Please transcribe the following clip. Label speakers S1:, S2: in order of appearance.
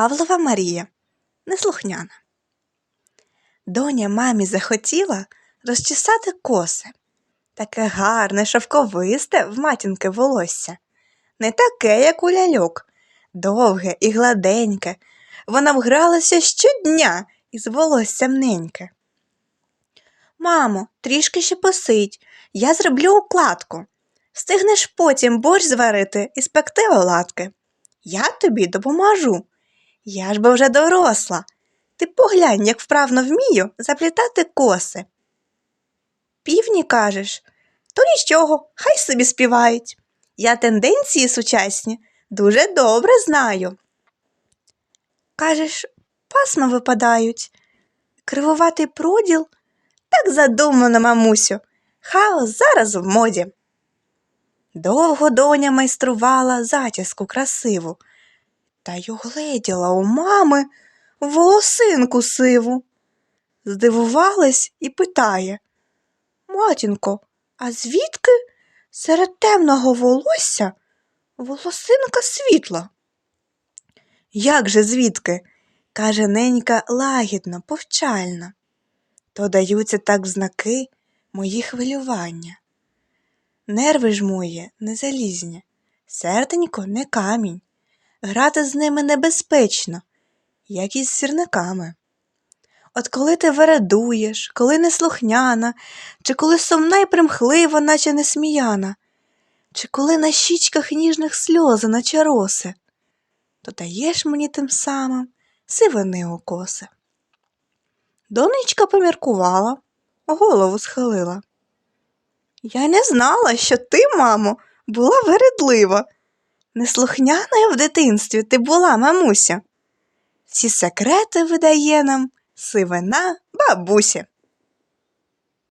S1: Павлова Марія, неслухняна. Доня мамі захотіла розчесати коси. Таке гарне, шовковисте в матінки волосся. Не таке, як у ляльок, довге і гладеньке. Вона вгралася щодня із волоссям неньке. Мамо, трішки ще посидь, я зроблю укладку. Встигнеш потім борщ зварити і спекти оладки. Я тобі допоможу. Я ж би вже доросла. Ти поглянь, як вправно вмію заплітати коси. Півні кажеш, то нічого, хай собі співають. Я тенденції сучасні дуже добре знаю. Кажеш, пасма випадають, кривуватий проділ. Так задумано, мамусю, хаос зараз в моді. Довго доня майструвала затязку красиву, та й угледіла у мами волосинку сиву. Здивувалась і питає Матінко, а звідки серед темного волосся волосинка світла? Як же звідки? каже ненька лагідно, повчально. То даються так знаки мої хвилювання. Нерви ж мої не залізні, серденько не камінь. Грати з ними небезпечно, як із сірниками. От коли ти вередуєш, коли неслухняна, чи коли сумна й примхлива, наче несміяна, чи коли на щічках ніжних сльози, наче роси, то даєш мені тим самим сивини у. Донечка поміркувала, голову схилила. Я не знала, що ти, мамо, була вередлива. Неслухняною в дитинстві ти була, мамуся. Ці секрети видає нам сивина бабуся.